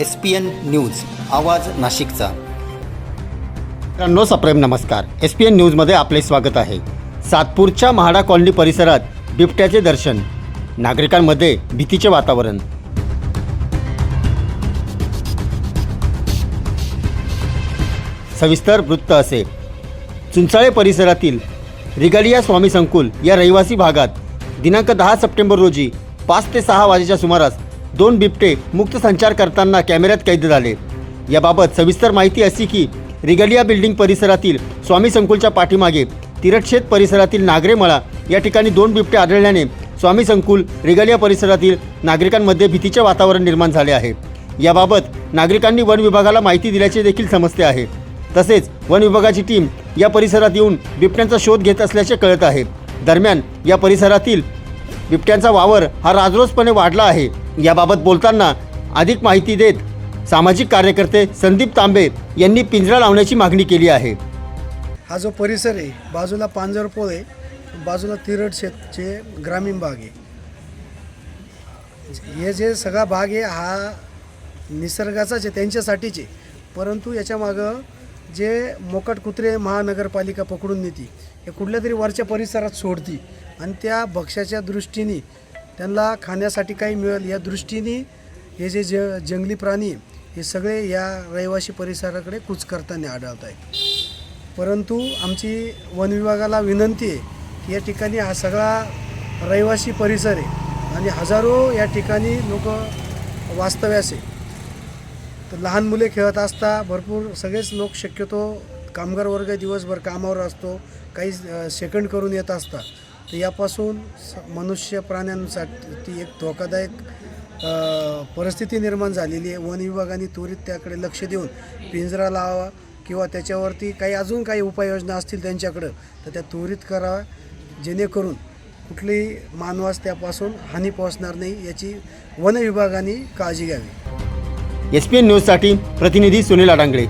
S P N news आवाज नाशिकचा. मित्रांनो सप्रेम नमस्कार. एस पी एन न्यूजमध्ये आपले स्वागत आहे. सातपूरच्या म्हाडा कॉलनी परिसरात बिबट्याचे दर्शन नागरिकांमध्ये भीतीचे वातावरण. सविस्तर वृत्त असे. चुंचाळे परिसरातील रिगालिया स्वामी संकुल या रहिवासी भागात दिनांक दहा सप्टेंबर रोजी पाच ते सहा वाजेच्या सुमारास दोन बिबटे मुक्त संचार करताना कॅमेऱ्यात कैद झाले. याबाबत सविस्तर माहिती अशी की रिगलिया बिल्डिंग परिसरातील स्वामी संकुलच्या पाठीमागे तिरटशेत परिसरातील नागरेमळा या ठिकाणी दोन बिबटे आढळल्याने स्वामी संकुल रिगलिया परिसरातील नागरिकांमध्ये भीतीचे वातावरण निर्माण झाले आहे. याबाबत नागरिकांनी वन विभागाला माहिती दिल्याचे देखील समजते आहे. तसेच वन विभागाची टीम या परिसरात येऊन बिबट्यांचा शोध घेत असल्याचे कळत आहे. दरम्यान या परिसरातील बिबट्यांचा वावर हा राजरोसपणे वाढला आहे. याबाबत बोलताना अधिक माहिती देत सामाजिक कार्यकर्ते संदीप तांबे यांनी पिंजरा लावण्याची मागणी केली आहे. हा जो परिसर आहे बाजूला पांजरपोळ आहे बाजूला तिरड शेतचे ग्रामीण भाग आहे. हे जे सगळा भाग आहे हा निसर्गाचाच आहे त्यांच्यासाठीचे परंतु याच्यामागं जे मोकट कुत्रे महानगरपालिका पकडून नेती हे कुठल्या तरी वरच्या परिसरात सोडती आणि त्या भक्ष्याच्या दृष्टीने त्यांना खाण्यासाठी काही मिळेल या दृष्टीने हे जे ज जंगली प्राणी हे सगळे या रहिवासी परिसराकडे कूच करताना आढळत आहेत. परंतु आमची वन विभागाला विनंती आहे की या ठिकाणी हा सगळा रहिवासी परिसर आहे आणि हजारो या ठिकाणी लोक वास्तव्यास आहे. तर लहान मुले खेळत असता भरपूर सगळेच लोक शक्यतो कामगार वर्ग दिवसभर कामावर असतो काही सेकंड करून येत असतात. तर यापासून स- मनुष्य प्राण्यांसाठी एक धोकादायक परिस्थिती निर्माण झालेली आहे. वन विभागाने त्वरित त्याकडे लक्ष देऊन पिंजरा लावा किंवा त्याच्यावरती काही अजून काही उपाययोजना असतील त्यांच्याकडं तर त्या त्वरित कराव्या. जेणेकरून कुठलीही मानवास त्यापासून हानी पोहोचणार नाही याची वन विभागाने काळजी घ्यावी. एस पी एन न्यूजसाठी प्रतिनिधी सुनील अडांगळे